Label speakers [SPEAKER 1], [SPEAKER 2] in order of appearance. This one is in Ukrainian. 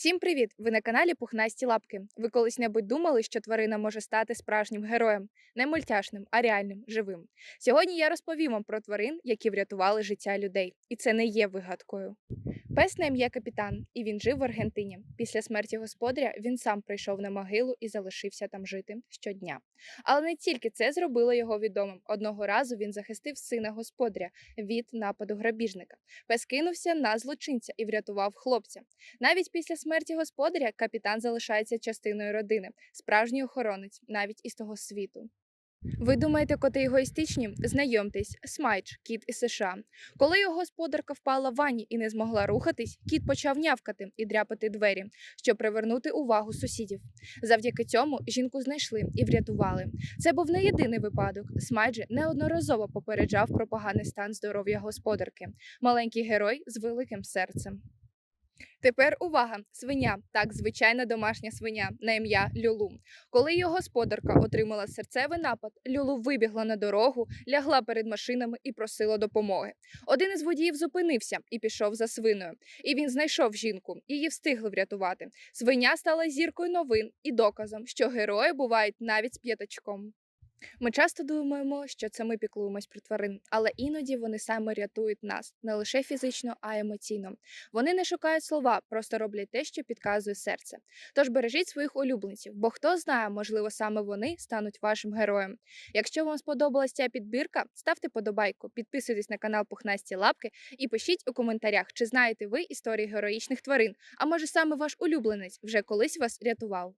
[SPEAKER 1] Всім привіт! Ви на каналі Пухнасті Лапки. Ви колись-небудь думали, що тварина може стати справжнім героєм, не мультяшним, а реальним, живим. Сьогодні я розповім вам про тварин, які врятували життя людей, і це не є вигадкою. Пес на ім'я капітан, і він жив в Аргентині. Після смерті господаря він сам прийшов на могилу і залишився там жити щодня. Але не тільки це зробило його відомим. Одного разу він захистив сина господаря від нападу грабіжника. Пес кинувся на злочинця і врятував хлопця. Навіть після смерті господаря капітан залишається частиною родини, справжній охоронець, навіть із того світу. Ви думаєте, коти егоїстичні? Знайомтесь, Смайдж, кіт із США. Коли його господарка впала в ванні і не змогла рухатись, кіт почав нявкати і дряпати двері, щоб привернути увагу сусідів. Завдяки цьому жінку знайшли і врятували. Це був не єдиний випадок. Смайджі неодноразово попереджав про поганий стан здоров'я господарки. Маленький герой з великим серцем. Тепер увага! Свиня, так звичайна домашня свиня на ім'я Люлу. Коли його господарка отримала серцевий напад, Люлу вибігла на дорогу, лягла перед машинами і просила допомоги. Один із водіїв зупинився і пішов за свиною. І він знайшов жінку. Її встигли врятувати. Свиня стала зіркою новин і доказом, що герої бувають навіть з п'ятачком. Ми часто думаємо, що це ми піклуємось про тварин, але іноді вони саме рятують нас не лише фізично, а й емоційно. Вони не шукають слова, просто роблять те, що підказує серце. Тож бережіть своїх улюбленців, бо хто знає, можливо, саме вони стануть вашим героєм. Якщо вам сподобалася ця підбірка, ставте подобайку, підписуйтесь на канал Пухнасті Лапки і пишіть у коментарях, чи знаєте ви історії героїчних тварин, а може саме ваш улюбленець вже колись вас рятував.